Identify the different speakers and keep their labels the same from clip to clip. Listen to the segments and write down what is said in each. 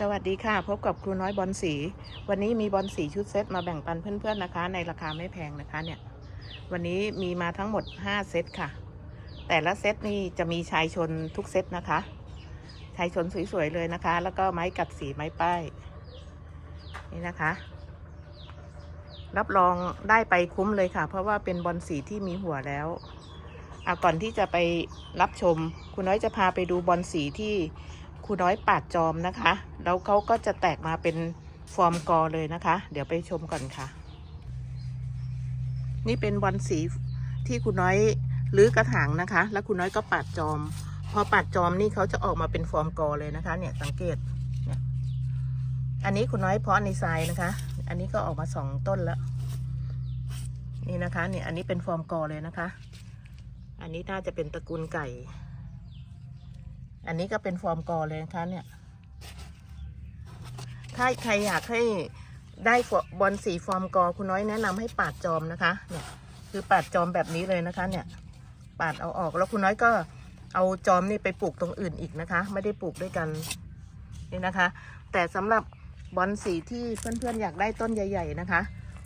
Speaker 1: สวัสดีค่ะ พบกับครูน้อยบอลสี วันนี้มีบอลสีชุดเซตมาแบ่งปันเพื่อนๆนะคะ ในราคาไม่แพงนะคะเนี่ย วันนี้มีมาทั้งหมด 5 เซตค่ะ แต่ละเซตนี่จะมีชายชนทุกเซตนะคะ ชายชนสวยๆเลยนะคะ แล้วก็ไม้กัดสีไม้ป้าย นี่นะคะ รับรองได้ไปคุ้มเลยค่ะ เพราะว่าเป็นบอลสีที่มีหัวแล้วอะก่อนที่จะไปรับชม คุณน้อยจะพาไปดูบอลสีที่ ครูน้อยปาดจอมนะคะ แล้วเขาก็จะแตกมาเป็นฟอร์มกอเลยนะคะ เดี๋ยวไปชมก่อนค่ะ นี่เป็นบอลสีที่คุณน้อยลื้อกระถางนะคะ แล้วคุณน้อยก็ปาดจอม พอปาดจอมนี่เขาจะออกมาเป็นฟอร์มกอเลยนะคะ เนี่ยสังเกตเนี่ยอันนี้คุณน้อยเพาะในทรายนะคะ อันนี้ก็ออกมาสองต้นแล้ว นี่นะคะ เนี่ยอันนี้เป็นฟอร์มกอเลยนะคะ อันนี้น่าจะเป็นตระกูลไก่ อันนี้ก็เป็นฟอร์มกอเลยนะคะเนี่ย ถ้าใครอยากให้ได้บอลสีฟอร์มกอคุณน้อยแนะนำให้ปาดจอมนะคะ เนี่ย คือปาดจอมแบบนี้เลยนะคะ เนี่ย ปาดเอาออกแล้วคุณน้อยก็เอาจอมนี่ไปปลูกตรงอื่นอีกนะคะ ไม่ได้ปลูกด้วยกันนี่นะคะ แต่สำหรับบอลสีที่เพื่อนๆอยากได้ต้นใหญ่ ๆ นะคะ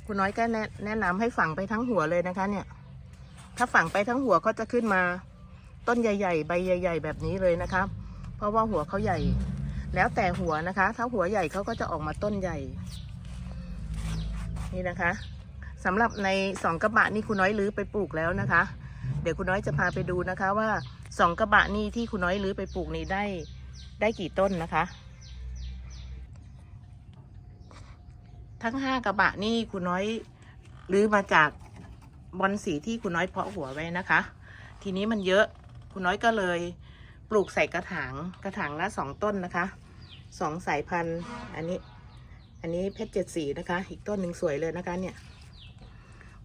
Speaker 1: คุณน้อยก็แนะแนะนำให้ฝังไปทั้งหัวเลยนะคะ เนี่ย ถ้าฝังไปทั้งหัวก็จะขึ้นมา ต้นใหญ่ ๆ ใบใหญ่ ๆ แบบนี้เลยนะคะ เพราะว่าหัวเขาใหญ่ แล้วแต่หัวนะคะ ถ้าหัวใหญ่เขาก็จะออกมาต้นใหญ่ นี่นะคะสำหรับในสองกระบะนี่คุณน้อยลื้อไปปลูกแล้วนะคะ เดี๋ยวคุณน้อยจะพาไปดูนะคะว่าสองกระบะนี่ที่คุณน้อยลื้อไปปลูกนี่ได้ได้กี่ต้นนะคะ ทั้งห้ากระบะนี่คุณน้อยลื้อมาจากบอลสีที่คุณน้อยเพาะหัวไว้นะคะ ทีนี้มันเยอะ คุณน้อยก็เลยปลูกใส่กระถางกระถางละสองต้นนะคะสองสายพันธุ์อันนี้ อันนี้เพชรเจ็ดสีนะคะ อีกต้นหนึ่งสวยเลยนะคะเนี่ย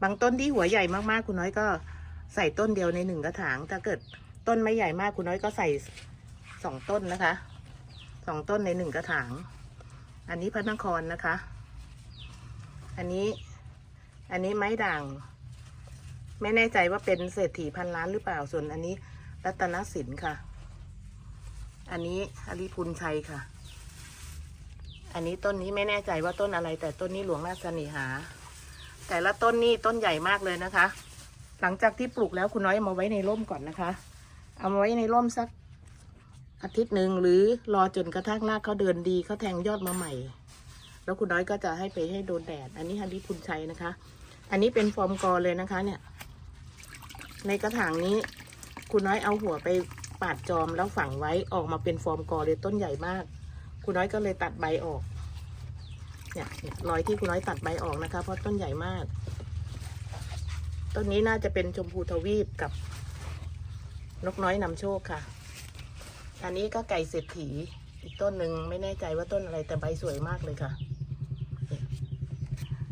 Speaker 1: บางต้นที่หัวใหญ่มากๆ คุณน้อยก็ใส่ต้นเดียวในหนึ่งกระถาง ถ้าเกิดต้นไม่ใหญ่มากคุณน้อยก็ใส่สองต้นนะคะสองต้นในหนึ่งกระถาง อันนี้พระนครนะคะ อันนี้ อันนี้ไม้ด่าง ไม่แน่ใจว่าเป็นเศรษฐีพันล้านหรือเปล่า ส่วนอันนี้ รัตนสินค่ะ อันนี้อริพุนชัยค่ะ อันนี้ต้นนี้ไม่แน่ใจว่าต้นอะไร แต่ต้นนี้หลวงราชสนิหา แต่ละต้นนี่ต้นใหญ่มากเลยนะคะ หลังจากที่ปลูกแล้วคุณน้อยเอามาไว้ในร่มก่อนนะคะ เอามาไว้ในร่มสักอาทิตย์หนึ่งหรือรอจนกระทั่งรากเขาเดินดีเขาแทงยอดมาใหม่ แล้วคุณน้อยก็จะให้ไปให้โดนแดด อันนี้ฮันดิพุนชัยนะคะ อันนี้เป็นฟอร์มกอเลยนะคะ เนี่ย ในกระถางนี้ คุณน้อยเอาหัวไปปาดจอมแล้วฝังไว้ออกมาเป็นฟอร์มกอเลยต้นใหญ่มาก คุณน้อยก็เลยตัดใบออกเนี่ยเนี่ยรอยที่คุณน้อยตัดใบออกนะคะ เพราะต้นใหญ่มาก ต้นนี้น่าจะเป็นชมพูทวีปกับนกน้อยนำโชคค่ะ อันนี้ก็ไก่เศรษฐีอีกต้นหนึ่งไม่แน่ใจว่าต้นอะไรแต่ใบสวยมากเลยค่ะ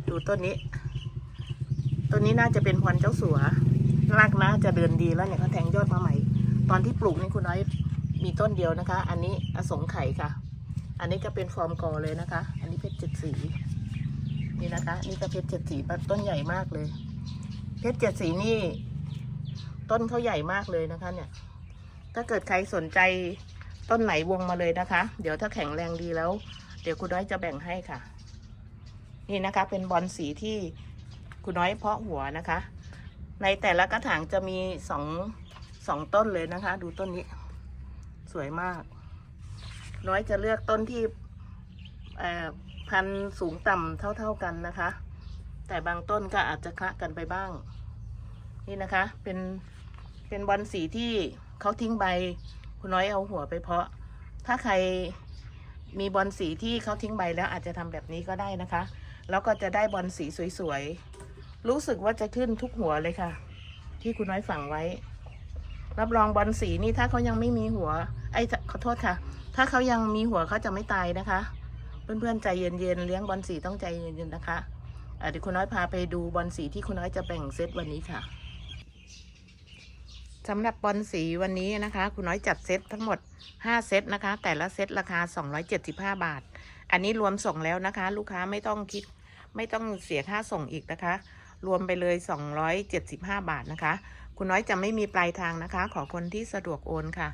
Speaker 1: ดูต้นนี้ ต้นนี้น่าจะเป็นพรเจ้าสัว รากน่าจะเดินดีแล้วเนี่ยเขาแทงยอดมาใหม่ ตอนที่ปลูกนี่คุณน้อยมีต้นเดียวนะคะ อันนี้อสงไข่ค่ะ อันนี้ก็เป็นฟอร์มกอเลยนะคะ อันนี้เพชรเจ็ดสีนี่นะคะ นี่ก็เพชรเจ็ดสีต้นใหญ่มากเลย เพชรเจ็ดสีนี่ ต้นเขาใหญ่มากเลยนะคะ เนี่ย ถ้าเกิดใครสนใจต้นไหนวงมาเลยนะคะ เดี๋ยวถ้าแข็งแรงดีแล้ว เดี๋ยวคุณน้อยจะแบ่งให้ค่ะ นี่นะคะ เป็นบอลสีที่คุณน้อยเพาะหัวนะคะ ในแต่ละกระถางจะมีสองสองต้นเลยนะคะ ดูต้นนี้ สวยมาก น้อยจะเลือกต้นที่พันสูงต่ำเท่าๆกันนะคะ แต่บางต้นก็อาจจะคละกันไปบ้าง นี่นะคะ เป็นเป็นบอลสีที่เขาทิ้งใบ คุณน้อยเอาหัวไปเพาะ ถ้าใครมีบอลสีที่เขาทิ้งใบแล้วอาจจะทำแบบนี้ก็ได้นะคะ แล้วก็จะได้บอลสีสวยๆ รู้สึกว่าจะขึ้นทุกหัวเลยค่ะ ที่คุณน้อยฝังไว้ รับรองบอลสีนี่ถ้าเขายังไม่มีหัว ไอ้ขอโทษค่ะ ถ้าเขายังมีหัวเขาจะไม่ตายนะคะ เพื่อนๆใจเย็นๆเลี้ยงบอลสีต้องใจเย็นๆนะคะอะเดี๋ยวคุณน้อยพาไปดูบอลสีที่คุณน้อยจะแบ่งเซตวันนี้ค่ะสำหรับบอลสีวันนี้นะคะ คุณน้อยจัดเซตทั้งหมด 5 เซตนะคะ แต่ละเซตราคา 275 บาท อันนี้รวมส่งแล้วนะคะ ลูกค้าไม่ต้องคิดไม่ต้องเสียค่าส่งอีกนะคะ รวมไปเลย 275 บาทนะคะ คุณน้อยจะไม่มีปลายทางนะคะ ขอคนที่สะดวกโอนค่ะ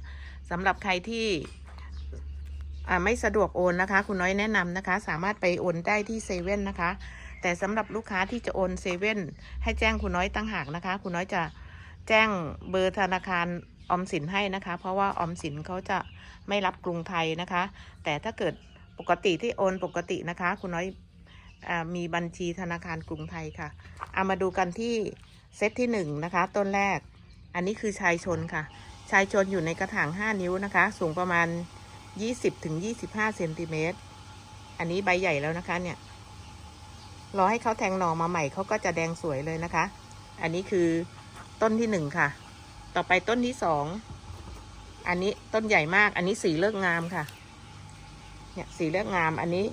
Speaker 1: สำหรับใครที่ไม่สะดวกโอนนะคะ คุณน้อยแนะนำนะคะ สามารถไปโอนได้ที่เซเว่นนะคะ แต่สำหรับลูกค้าที่จะโอนเซเว่นให้แจ้งคุณน้อยตั้งหากนะคะ คุณน้อยจะแจ้งเบอร์ธนาคารออมสินให้นะคะ เพราะว่าออมสินเขาจะไม่รับกรุงไทยนะคะ แต่ถ้าเกิดปกติที่โอนปกตินะคะ คุณน้อย มีบัญชีธนาคารกรุงไทยค่ะ เอามาดูกันที่เซตที่หนึ่งนะคะ ต้นแรก อันนี้คือชายชนค่ะ ชายชนอยู่ในกระถาง 5 นิ้วนะคะ สูงประมาณ 20ถึง25เซนติเมตร อันนี้ใบใหญ่แล้วนะคะเนี่ย รอให้เขาแทงหน่อมาใหม่เขาก็จะแดงสวยเลยนะคะ อันนี้คือต้นที่หนึ่งค่ะ ต่อไปต้นที่สองอันนี้ต้นใหญ่มาก อันนี้สีเลือกงามค่ะ เนี่ยสีเลือกงาม อันนี้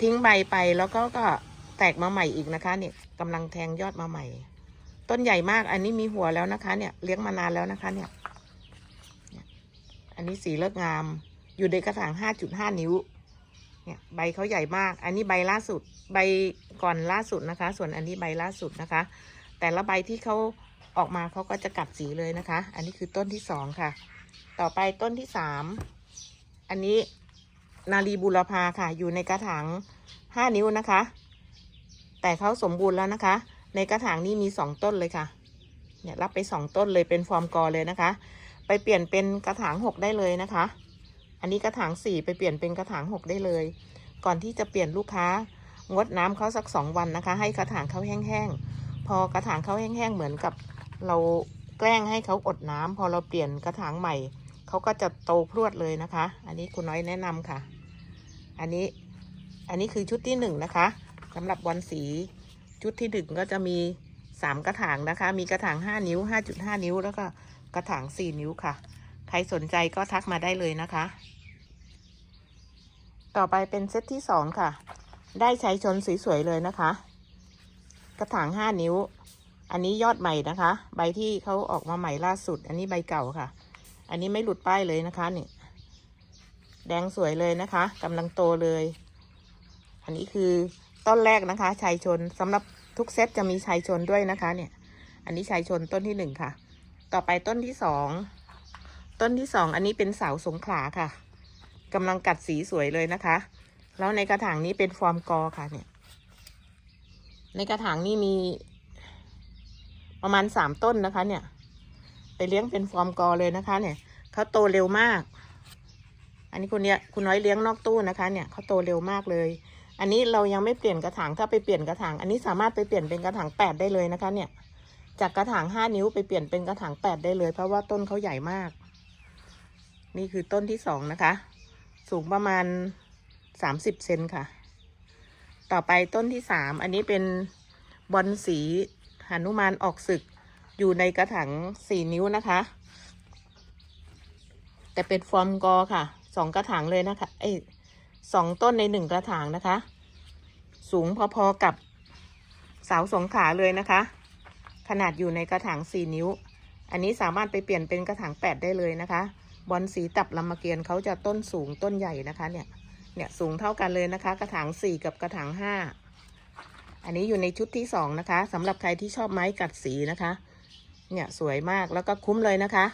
Speaker 1: ทิ้งใบไปแล้วก็ก็แตกมาใหม่อีกนะคะ เนี่ยกำลังแทงยอดมาใหม่ ต้นใหญ่มาก อันนี้มีหัวแล้วนะคะ เนี่ยเลี้ยงมานานแล้วนะคะ เนี่ย อันนี้สีเลือกงาม อยู่ในกระถางห้าจุดห้านิ้ว เนี่ยใบเขาใหญ่มาก อันนี้ใบล่าสุด ใบก่อนล่าสุดนะคะ ส่วนอันนี้ใบล่าสุดนะคะ แต่ละใบที่เขาออกมาเขาก็จะกัดสีเลยนะคะ อันนี้คือต้นที่สองค่ะ ต่อไปต้นที่สาม อันนี้ นาลีบุรพาค่ะ อยู่ในกระถางห้านิ้วนะคะ แต่เขาสมบูรณ์แล้วนะคะ ในกระถางนี้มีสองต้นเลยค่ะ เนี่ยรับไปสองต้นเลยเป็นฟอร์มกอเลยนะคะ ไปเปลี่ยนเป็นกระถางหกได้เลยนะคะ อันนี้กระถางสี่ไปเปลี่ยนเป็นกระถางหกได้เลย ก่อนที่จะเปลี่ยนลูกค้างดน้ำเขาสักสองวันนะคะ ให้กระถางเขาแห้งๆ พอกระถางเขาแห้งๆ เหมือนกับเราแกล้งให้เขาอดน้ำพอเราเปลี่ยนกระถางใหม่ เขาก็จะโตพรวดเลยนะคะ อันนี้คุณน้อยแนะนำค่ะ อันนี้ อันนี้คือชุดที่หนึ่งนะคะสำหรับบอลสีชุดที่หนึ่งก็จะมีสามกระถางนะคะ มีกระถางห้านิ้วห้าจุดห้านิ้ว แล้วก็กระถางสี่นิ้วค่ะ ใครสนใจก็ทักมาได้เลยนะคะ ต่อไปเป็นเซตที่สองค่ะ ได้ใช้ชนสวยๆเลยนะคะ กระถางห้านิ้ว อันนี้ยอดใหม่นะคะ ใบที่เขาออกมาใหม่ล่าสุด อันนี้ใบเก่าค่ะ อันนี้ไม่หลุดป้ายเลยนะคะนี่ แดงสวยเลยนะคะกำลังโตเลย อันนี้คือต้นแรกนะคะชายชนสำหรับทุกเซตจะมีชายชนด้วยนะคะเนี่ย อันนี้ชายชนต้นที่หนึ่งค่ะ ต่อไปต้นที่สองต้นที่สองอันนี้เป็นเสาสงขลาค่ะกำลังกัดสีสวยเลยนะคะ แล้วในกระถางนี้เป็นฟอร์มกอค่ะเนี่ย ในกระถางนี้มีประมาณสามต้นนะคะ เนี่ย ไปเลี้ยงเป็นฟอร์มกอเลยนะคะ เนี่ยเขาโตเร็วมาก อันนี้คุณเนี้ยคุณน้อยเลี้ยงนอกตู้นะคะเนี่ยเขาโตเร็วมากเลย อันนี้เรายังไม่เปลี่ยนกระถางถ้าไปเปลี่ยนกระถาง อันนี้สามารถไปเปลี่ยนเป็นกระถางแปดได้เลยนะคะเนี่ยจากกระถางห้านิ้วไปเปลี่ยนเป็นกระถางแปดได้เลย เพราะว่าต้นเขาใหญ่มาก นี่คือต้นที่สองนะคะ สูงประมาณสามสิบเซนค่ะ ต่อไปต้นที่สามอันนี้เป็นบอลสีหนุมานออกศึกอยู่ในกระถางสี่นิ้วนะคะ แต่เป็นฟอร์มกอค่ะ สองกระถางเลยนะคะเอ้ยสองต้นในหนึ่งกระถางนะคะ สูงพอๆกับเสาสงขาเลยนะคะ ขนาดอยู่ในกระถางสี่นิ้ว อันนี้สามารถไปเปลี่ยนเป็นกระถางแปดได้เลยนะคะ บอลสีตับลำมะเกียนเขาจะต้นสูงต้นใหญ่นะคะเนี่ย เนี่ยสูงเท่ากันเลยนะคะ กระถางสี่กับกระถางห้าอันนี้อยู่ในชุดที่สองนะคะสำหรับใครที่ชอบไม้กัดสีนะคะ เนี่ยสวยมากแล้วก็คุ้มเลยนะคะ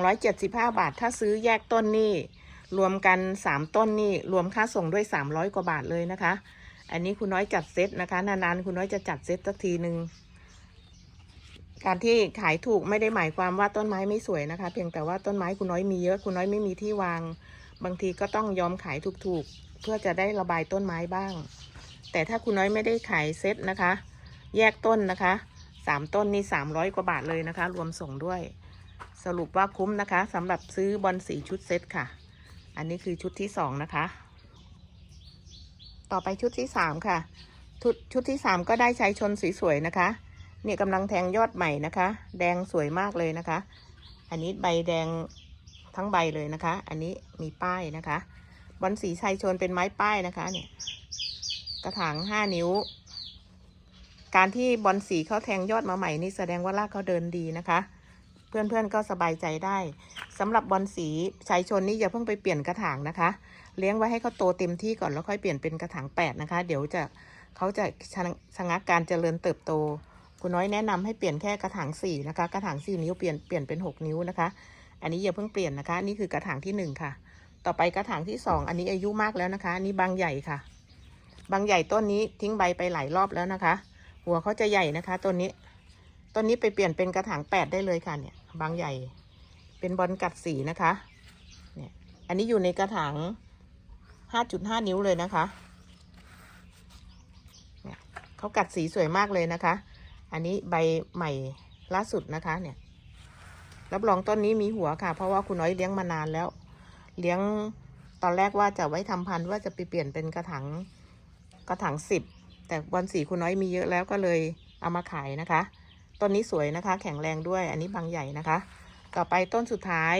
Speaker 1: 275 บาท ถ้าซื้อแยกต้นนี่ รวมกัน 3 ต้นนี่รวมค่าส่งด้วย 300 กว่าบาทเลยนะคะ อันนี้คุณน้อยจัดเซตนะคะ นานๆ คุณน้อยจะจัดเซตสักทีหนึ่งการที่ขายถูกไม่ได้หมายความว่าต้นไม้ไม่สวยนะคะ เพียงแต่ว่าต้นไม้คุณน้อยมีเยอะคุณน้อยไม่มีที่วาง บางทีก็ต้องยอมขายถูกๆ เพื่อจะได้ระบายต้นไม้บ้าง แต่ถ้าคุณน้อยไม่ได้ขายเซตนะคะ แยกต้นนะคะสามต้นนี่สามร้อยกว่าบาทเลยนะคะ รวมส่งด้วย สรุปว่าคุ้มนะคะสำหรับซื้อบอลสีชุดเซตค่ะ อันนี้คือชุดที่สองนะคะ ต่อไปชุดที่สามค่ะ ชุดชุดที่สามก็ได้ใช้ชนสวยๆนะคะเนี่ยกำลังแทงยอดใหม่นะคะ แดงสวยมากเลยนะคะ อันนี้ใบแดงทั้งใบเลยนะคะ อันนี้มีป้ายนะคะบอลสีชัยชนเป็นไม้ป้ายนะคะ เนี่ย กระถางห้านิ้ว การที่บอลสีเขาแทงยอดมาใหม่นี่แสดงว่ารากเขาเดินดีนะคะ เพื่อนๆก็สบายใจได้สำหรับบอลสีชัยชนนี่อย่าเพิ่งไปเปลี่ยนกระถางนะคะ เลี้ยงไว้ให้เขาโตเต็มที่ก่อนแล้วค่อยเปลี่ยนเป็นกระถางแปดนะคะ เดี๋ยวจะเขาจะชะชะงักการเจริญเติบโต คุณน้อยแนะนำให้เปลี่ยนแค่กระถางสี่นะคะ กระถางสี่นิ้วเปลี่ยนเปลี่ยนเป็นหกนิ้วนะคะ อันนี้อย่าเพิ่งเปลี่ยนนะคะ นี่คือกระถางที่หนึ่งค่ะ ต่อไปกระถางที่สองอันนี้อายุมากแล้วนะคะ อันนี้บางใหญ่ค่ะ บางใหญ่ต้นนี้ทิ้งใบไปหลายรอบแล้วนะคะ หัวเขาจะใหญ่นะคะต้นนี้ต้นนี้ไปเปลี่ยนเป็นกระถางแปดได้เลยค่ะเนี่ย บางใหญ่ เป็นบอลกัดสีนะคะ เนี่ย อันนี้อยู่ในกระถางห้าจุดห้านิ้วเลยนะคะ เนี่ยเขากัดสีสวยมากเลยนะคะ อันนี้ใบใหม่ล่าสุดนะคะ เนี่ย รับรองต้นนี้มีหัวค่ะ เพราะว่าคุณน้อยเลี้ยงมานานแล้ว เลี้ยงตอนแรกว่าจะไว้ทำพันธุ์ว่าจะไปเปลี่ยนเป็นกระถางกระถางสิบแต่บอลสีคุณน้อยมีเยอะแล้วก็เลยเอามาขายนะคะ ต้นนี้สวยนะคะ แข็งแรงด้วย อันนี้บางใหญ่นะคะ ต่อไปต้นสุดท้าย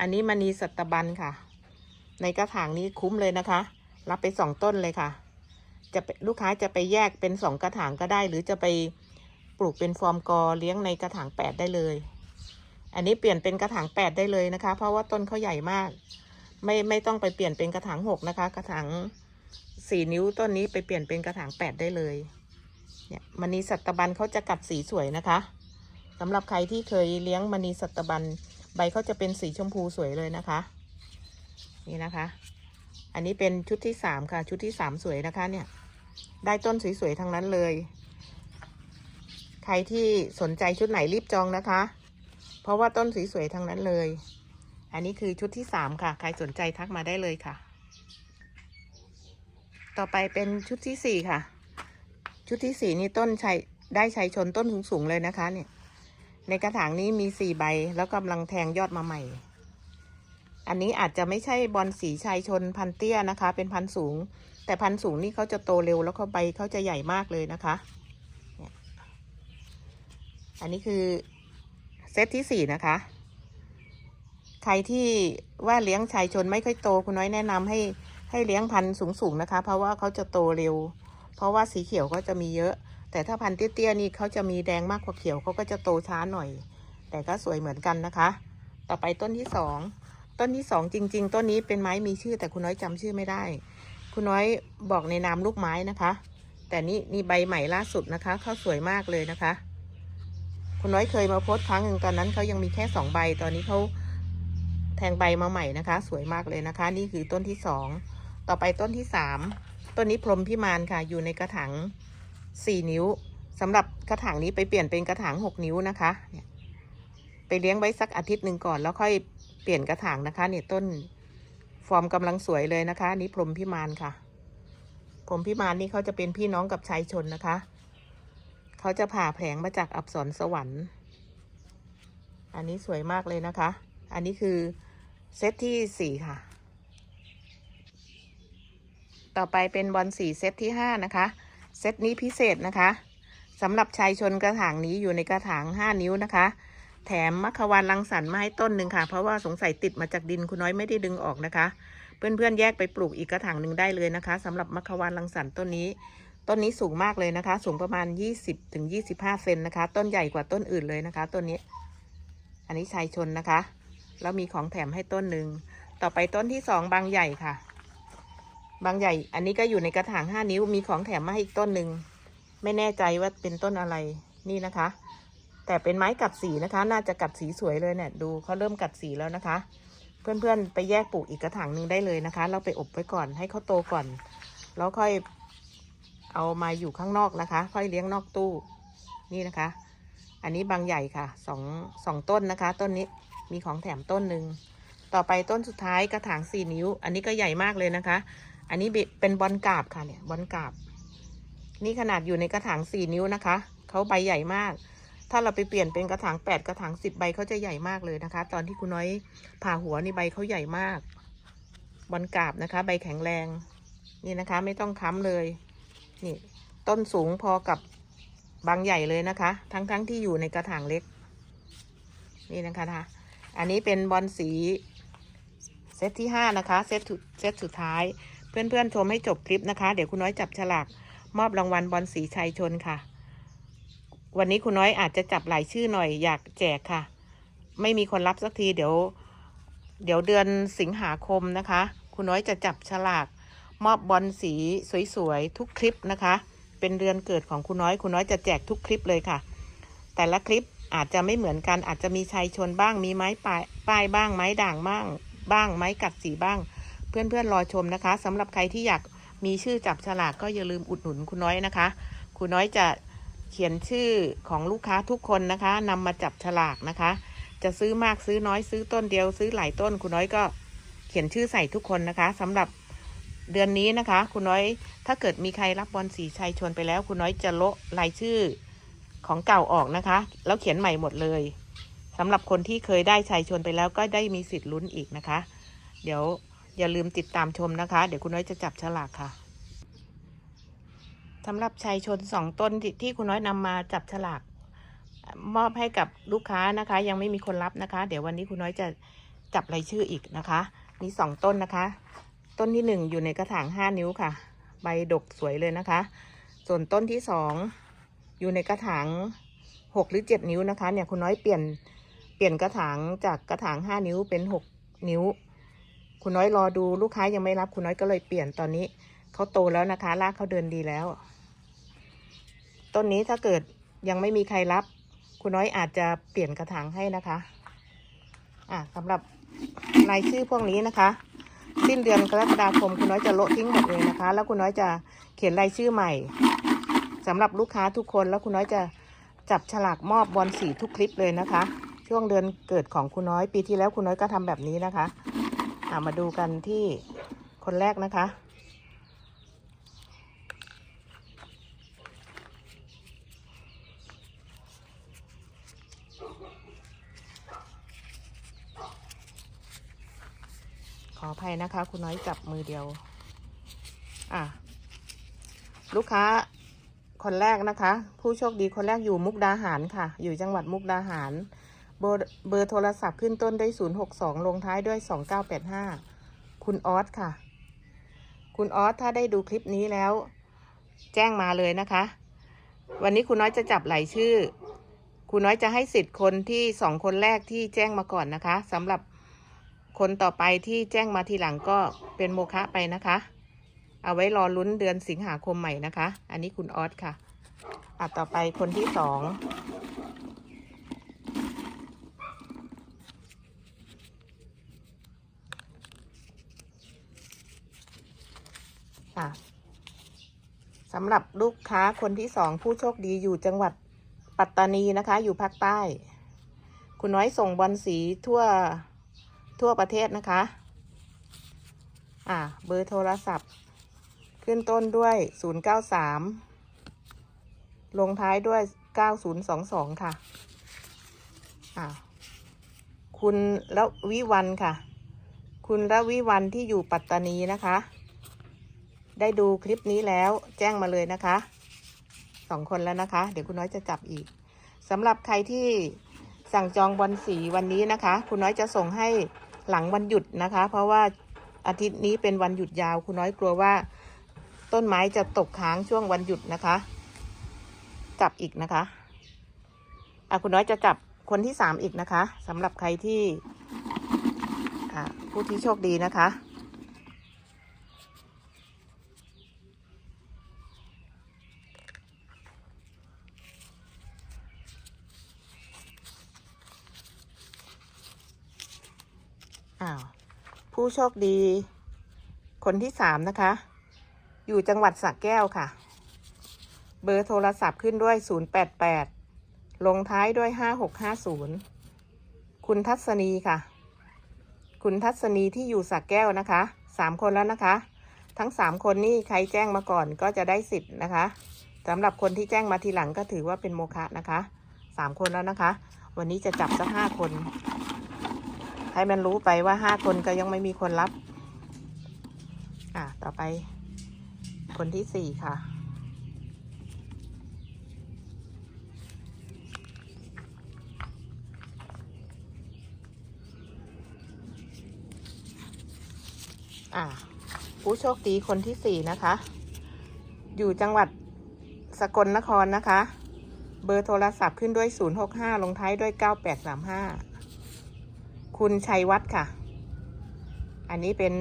Speaker 1: อันนี้มณีสัตบันค่ะ ในกระถางนี้คุ้มเลยนะคะ รับไปสองต้นเลยค่ะ จะลูกค้าจะไปแยกเป็นสองกระถางก็ได้ หรือจะไปปลูกเป็นฟอร์มกอเลี้ยงในกระถางแปดได้เลย อันนี้เปลี่ยนเป็นกระถางแปดได้เลยนะคะ เพราะว่าต้นเขาใหญ่มาก ไม่ไม่ต้องไปเปลี่ยนเป็นกระถางหกนะคะ กระถางสี่นิ้วต้นนี้ไปเปลี่ยนเป็นกระถางแปดได้เลย เนี่ยมณีสัตบันเขาจะกัดสีสวยนะคะสำหรับใครที่เคยเลี้ยงมณีสัตบันใบเขาจะเป็นสีชมพูสวยเลยนะคะ นี่นะคะ อันนี้เป็นชุดที่สามค่ะ ชุดที่สามสวยนะคะเนี่ย ได้ต้นสวยๆทั้งนั้นเลย ใครที่สนใจชุดไหนรีบจองนะคะ เพราะว่าต้นสวยๆทั้งนั้นเลย อันนี้คือชุดที่สามค่ะ ใครสนใจทักมาได้เลยค่ะ ต่อไปเป็นชุดที่สี่ค่ะ ชุดที่สี่นี่ต้นชัยได้ชัยชนต้นสูงๆเลยนะคะเนี่ย ในกระถางนี้มีสี่ใบแล้วกำลังแทงยอดมาใหม่ อันนี้อาจจะไม่ใช่บอลสีชัยชนพันเตี้ยนะคะ เป็นพันสูง แต่พันสูงนี่เขาจะโตเร็วแล้วเขาใบเขาจะใหญ่มากเลยนะคะเนี่ยอันนี้คือเซตที่สี่นะคะ ใครที่ว่าเลี้ยงชายชนไม่ค่อยโตคุณน้อยแนะนำให้ให้เลี้ยงพันธุ์สูงๆนะคะ เพราะว่าเขาจะโตเร็ว เพราะว่าสีเขียวก็จะมีเยอะ แต่ถ้าพันธุ์เตี้ยๆนี่เขาจะมีแดงมากกว่าเขียวเขาก็จะโตช้าหน่อย แต่ก็สวยเหมือนกันนะคะ ต่อไปต้นที่สองต้นที่สองจริง ๆ ต้นนี้เป็นไม้มีชื่อ แต่คุณน้อยจำชื่อไม่ได้ คุณน้อยบอกในนามลูกไม้นะคะ แต่นี่นี่ใบใหม่ล่าสุดนะคะเขาสวยมากเลยนะคะ คุณน้อยเคยมาโพสต์ครั้งหนึ่งตอนนั้นเขายังมีแค่สองใบตอนนี้เขาแทงใบมาใหม่นะคะ สวยมากเลยนะคะ นี่คือต้นที่สองต่อไปต้นที่สาม ต้นนี้พรมพิมานค่ะ อยู่ในกระถางสี่นิ้วสำหรับกระถางนี้ไปเปลี่ยนเป็นกระถางหกนิ้วนะคะเนี่ยไปเลี้ยงไว้สักอาทิตย์หนึ่งก่อน แล้วค่อยเปลี่ยนกระถางนะคะเนี่ยต้นฟอร์มกำลังสวยเลยนะคะนี้พรมพิมานค่ะพรมพิมานนี่เขาจะเป็นพี่น้องกับชายชนนะคะเขาจะผ่าแผลงมาจากอับสรสวรรค์ อันนี้สวยมากเลยนะคะ อันนี้คือเซตที่สี่ค่ะ ต่อไปเป็นบอลสีเซตที่ห้านะคะ เซตนี้พิเศษนะคะสำหรับชายชนกระถางนี้อยู่ในกระถางห้านิ้วนะคะ แถมมัคควานรังสรรค์มาให้ต้นหนึ่งค่ะ เพราะว่าสงสัยติดมาจากดินคุณน้อยไม่ได้ดึงออกนะคะ เพื่อนๆแยกไปปลูกอีกกระถางหนึ่งได้เลยนะคะสำหรับมัคควานรังสรรค์ต้นนี้ ต้นนี้สูงมากเลยนะคะ สูงประมาณ 20ถึง25 เซนนะคะ ต้นใหญ่กว่าต้นอื่นเลยนะคะ ต้นนี้ อันนี้ชายชนนะคะ แล้วมีของแถมให้ต้นหนึ่งต่อไปต้นที่สองบางใหญ่ค่ะ บางใหญ่ อันนี้ก็อยู่ในกระถางห้านิ้ว มีของแถมมาให้อีกต้นหนึ่ง ไม่แน่ใจว่าเป็นต้นอะไร นี่นะคะ แต่เป็นไม้กัดสีนะคะ น่าจะกัดสีสวยเลยเนี่ย ดูเขาเริ่มกัดสีแล้วนะคะ เพื่อนๆ ไปแยกปลูกอีกกระถางหนึ่งได้เลยนะคะ เราไปอบไว้ก่อน ให้เขาโตก่อน แล้วค่อยเอามาอยู่ข้างนอกนะคะ ค่อยเลี้ยงนอกตู้ นี่นะคะ อันนี้บางใหญ่ค่ะ สองสองต้นนะคะ ต้นนี้ มีของแถมต้นหนึ่ง ต่อไปต้นสุดท้ายกระถางสี่นิ้ว อันนี้ก็ใหญ่มากเลยนะคะ อันนี้เป็นบอลกาบค่ะเนี่ยบอลกาบ นี่ขนาดอยู่ในกระถางสี่นิ้วนะคะเขาใบใหญ่มาก ถ้าเราไปเปลี่ยนเป็นกระถางแปดกระถางสิบใบเขาจะใหญ่มากเลยนะคะ ตอนที่คุณน้อยผ่าหัวนี่ใบเขาใหญ่มาก บอลกาบนะคะ ใบแข็งแรง นี่นะคะ ไม่ต้องค้ำเลย นี่ ต้นสูงพอกับบางใหญ่เลยนะคะ ทั้งๆทที่อยู่ในกระถางเล็ก นี่นะคะนะอันนี้เป็นบอลสีเซตที่ห้านะคะ เซตสุดเซตสุดท้าย เพื่อนๆชมให้จบคลิปนะคะ เดี๋ยวคุณน้อยจับฉลากมอบรางวัลบอลสีชัยชนค่ะ วันนี้คุณน้อยอาจจะจับหลายชื่อหน่อยอยากแจกค่ะ ไม่มีคนรับสักทีเดี๋ยว เดี๋ยวเดือนสิงหาคมนะคะ คุณน้อยจะจับฉลากมอบบอลสีสวยๆทุกคลิปนะคะ เป็นเดือนเกิดของคุณน้อย คุณน้อยจะแจกทุกคลิปเลยค่ะ แต่ละคลิปอาจจะไม่เหมือนกันอาจจะมีชัยชนบ้าง มีไม้ปลายป้ายบ้างไม้ด่างบ้าง บ้างไม้กัดสีบ้าง เพื่อนๆรอชมนะคะสำหรับใครที่อยากมีชื่อจับฉลากก็อย่าลืมอุดหนุนคุณน้อยนะคะ คุณน้อยจะเขียนชื่อของลูกค้าทุกคนนะคะนำมาจับฉลากนะคะ จะซื้อมากซื้อน้อยซื้อต้นเดียวซื้อหลายต้น คุณน้อยก็เขียนชื่อใส่ทุกคนนะคะสำหรับเดือนนี้นะคะ คุณน้อยถ้าเกิดมีใครรับบอลสีชัยชวนไปแล้ว คุณน้อยจะโละรายชื่อของเก่าออกนะคะ แล้วเขียนใหม่หมดเลยสำหรับคนที่เคยได้ชัยชวนไปแล้วก็ได้มีสิทธิ์ลุ้นอีกนะคะ เดี๋ยว อย่าลืมติดตามชมนะคะ เดี๋ยวคุณน้อยจะจับฉลากค่ะสำหรับชัยชนสองต้นทที่คุณน้อยนำมาจับฉลาก มอบให้กับลูกค้านะคะ ยังไม่มีคนรับนะคะ เดี๋ยววันนี้คุณน้อยจะจับรายชื่ออีกนะคะ มีสองต้นนะคะ ต้นที่หนึ่งอยู่ในกระถางห้านิ้วค่ะ ใบดกสวยเลยนะคะ ส่วนต้นที่สองอยู่ในกระถางหกหรือเจ็ดนิ้วนะคะ เนี่ยคุณน้อยเปลี่ยนเปลี่ยนกระถางจากกระถางห้านิ้วเป็นหกนิ้ว คุณน้อยรอดูลูกค้ายังไม่รับคุณน้อยก็เลยเปลี่ยนตอนนี้เขาโตแล้วนะคะรากเขาเดินดีแล้ว ต้นนี้ถ้าเกิดยังไม่มีใครรับ คุณน้อยอาจจะเปลี่ยนกระถางให้นะคะ อะสำหรับรายชื่อพวกนี้นะคะ สิ้นเดือนกรกฎาคมคุณน้อยจะโละทิ้งหมดเลยนะคะ แล้วคุณน้อยจะเขียนรายชื่อใหม่สำหรับลูกค้าทุกคนแล้วคุณน้อยจะจับฉลากมอบบอลสีทุกคลิปเลยนะคะ ช่วงเดือนเกิดของคุณน้อยปีที่แล้วคุณน้อยก็ทำแบบนี้นะคะ อะมาดูกันที่คนแรกนะคะ ขออภัยนะคะ คุณน้อยจับมือเดียว อะ ลูกค้าคนแรกนะคะ ผู้โชคดีคนแรกอยู่มุกดาหารค่ะ อยู่จังหวัดมุกดาหาร เบอร์โทรศัพท์ขึ้นต้นด้วย 062 ลงท้ายด้วย 2985 คุณออสค่ะ คุณออสถ้าได้ดูคลิปนี้แล้ว แจ้งมาเลยนะคะ วันนี้คุณน้อยจะจับหลายชื่อ คุณน้อยจะให้สิทธิ์คนที่สองคนแรกที่แจ้งมาก่อนนะคะสำหรับคนต่อไปที่แจ้งมาทีหลังก็เป็นโมฆะไปนะคะ เอาไว้รอลุ้นเดือนสิงหาคมใหม่นะคะ อันนี้คุณออสค่ะอะต่อไปคนที่สอง อะสำหรับลูกค้าคนที่สองผู้โชคดีอยู่จังหวัดปัตตานีนะคะ อยู่ภาคใต้ คุณน้อยส่งบอลสีทั่วทั่วประเทศนะคะ อ่า เบอร์โทรศัพท์ ขึ้นต้นด้วย 093 ลงท้ายด้วย 9022 ค่ะ อ่า คุณละวิวันค่ะ คุณละวิวันที่อยู่ปัตตานีนะคะ ได้ดูคลิปนี้แล้วแจ้งมาเลยนะคะสองคนแล้วนะคะ เดี๋ยวคุณน้อยจะจับอีกสำหรับใครที่สั่งจองบอลสีวันนี้นะคะ คุณน้อยจะส่งให้หลังวันหยุดนะคะ เพราะว่าอาทิตย์นี้เป็นวันหยุดยาว คุณน้อยกลัวว่า ต้นไม้จะตกค้างช่วงวันหยุดนะคะ จับอีกนะคะอะคุณน้อยจะจับคนที่สามอีกนะคะสำหรับใครที่อะผู้ที่โชคดีนะคะ อ้าว ผู้โชคดี คนที่สามนะคะ อยู่จังหวัดสระแก้วค่ะ เบอร์โทรศัพท์ขึ้นด้วย 088 ลงท้ายด้วย 5650 คุณทัศนีค่ะ คุณทัศนีที่อยู่สระแก้วนะคะสามคนแล้วนะคะ ทั้งสามคนนี่ใครแจ้งมาก่อนก็จะได้สิทธิ์นะคะสำหรับคนที่แจ้งมาทีหลังก็ถือว่าเป็นโมฆะนะคะสามคนแล้วนะคะ วันนี้จะจับสักห้าคน ให้มันรู้ไปว่าห้าคนก็ยังไม่มีคนรับ อะ ต่อไป คนที่สี่ค่ะ อะ ผู้โชคดีคนที่สี่นะคะ อยู่จังหวัดสกลนครนะคะ เบอร์โทรศัพท์ขึ้นด้วย 065 ลงท้ายด้วย 9835 คุณชัยวัฒน์ค่ะ อันนี้เป็น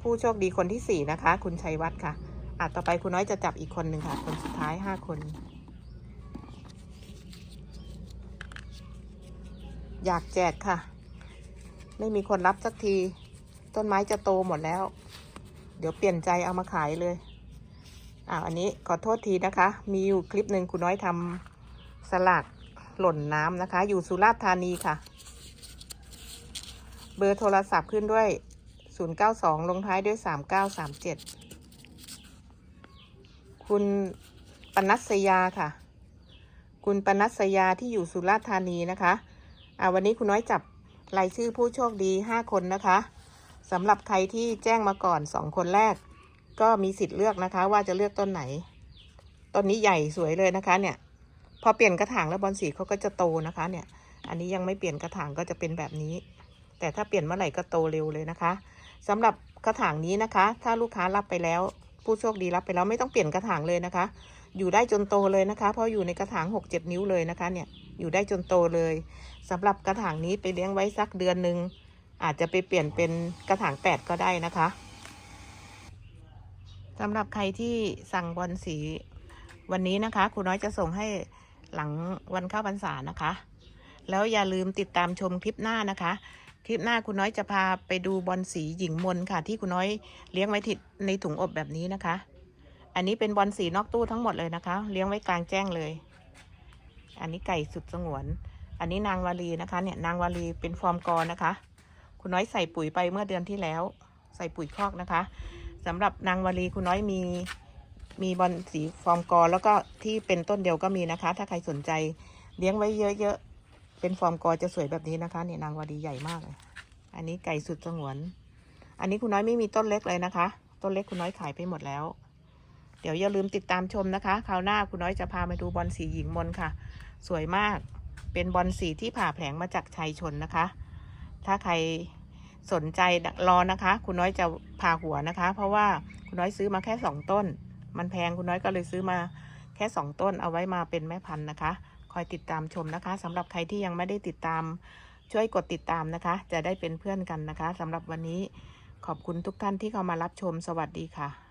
Speaker 1: ผู้โชคดีคนที่สี่นะคะ คุณชัยวัฒน์ค่ะอะต่อไปคุณน้อยจะจับอีกคนหนึ่งค่ะ คนสุดท้ายห้าคน อยากแจกค่ะ ไม่มีคนรับสักที ต้นไม้จะโตหมดแล้ว เดี๋ยวเปลี่ยนใจเอามาขายเลยอ่าอันนี้ขอโทษทีนะคะ มีอยู่คลิปหนึ่งคุณน้อยทำสลักหล่นน้ำนะคะ อยู่สุราษฎร์ธานีค่ะ เบอร์โทรศัพท์ขึ้นด้วย 092 ลงท้ายด้วย 3937 คุณปนัสยาค่ะ คุณปนัสยาที่อยู่สุราษฎร์ธานีนะคะอ่าวันนี้คุณน้อยจับรายชื่อผู้โชคดี 5 คนนะคะสำหรับใครที่แจ้งมาก่อน 2 คนแรก ก็มีสิทธิ์เลือกนะคะ ว่าจะเลือกต้นไหน ต้นนี้ใหญ่สวยเลยนะคะ เนี่ย พอเปลี่ยนกระถางแล้วบอลสีเขาก็จะโตนะคะ เนี่ย อันนี้ยังไม่เปลี่ยนกระถางก็จะเป็นแบบนี้ แต่ถ้าเปลี่ยนเมื่อไหร่ก็โตเร็วเลยนะคะสำหรับกระถางนี้นะคะ ถ้าลูกค้ารับไปแล้ว ผู้โชคดีรับไปแล้วไม่ต้องเปลี่ยนกระถางเลยนะคะ อยู่ได้จนโตเลยนะคะ เพราะอยู่ในกระถางหกเจ็ดนิ้วเลยนะคะเนี่ยอยู่ได้จนโตเลยสำหรับกระถางนี้ไปเลี้ยงไว้สักเดือนหนึ่งอาจจะไปเปลี่ยนเป็นกระถางแปดก็ได้นะคะสำหรับใครที่สั่งบอลสีวันนี้นะคะครูน้อยจะส่งให้หลังวันเข้าพรรษานะคะ แล้วอย่าลืมติดตามชมคลิปหน้านะคะ คลิปหน้าคุณน้อยจะพาไปดูบอลสีหญิงมนค่ะ ที่คุณน้อยเลี้ยงไว้ที่ในถุงอบแบบนี้นะคะ อันนี้เป็นบอลสีนอกตู้ทั้งหมดเลยนะคะ เลี้ยงไว้กลางแจ้งเลย อันนี้ไก่สุดสงวน อันนี้นางวาลีนะคะ เนี่ยนางวาลีเป็นฟอร์มกอนะคะ คุณน้อยใส่ปุ๋ยไปเมื่อเดือนที่แล้ว ใส่ปุ๋ยคอกนะคะสำหรับนางวาลีคุณน้อยมีมีบอลสีฟอร์มกอแล้วก็ที่เป็นต้นเดียวก็มีนะคะ ถ้าใครสนใจเลี้ยงไว้เยอะ เป็นฟอร์มกอจะสวยแบบนี้นะคะเนี่ยนางวาลีใหญ่มากเลยอันนี้ไก่สุดสงวน อันนี้คุณน้อยไม่มีต้นเล็กเลยนะคะ ต้นเล็กคุณน้อยขายไปหมดแล้ว เดี๋ยวอย่าลืมติดตามชมนะคะ คราวหน้าคุณน้อยจะพามาดูบอลสีหญิงมนค่ะ สวยมาก เป็นบอลสีที่ผ่าแผลงมาจากชัยชนนะคะ ถ้าใครสนใจรอนะคะ คุณน้อยจะพาหัวนะคะ เพราะว่าคุณน้อยซื้อมาแค่สองต้น มันแพงคุณน้อยก็เลยซื้อมาแค่สองต้นเอาไว้มาเป็นแม่พันธุ์นะคะ คอยติดตามชมนะคะสำหรับใครที่ยังไม่ได้ติดตามช่วยกดติดตามนะคะ จะได้เป็นเพื่อนกันนะคะสำหรับวันนี้ขอบคุณทุกท่านที่เข้ามารับชมสวัสดีค่ะ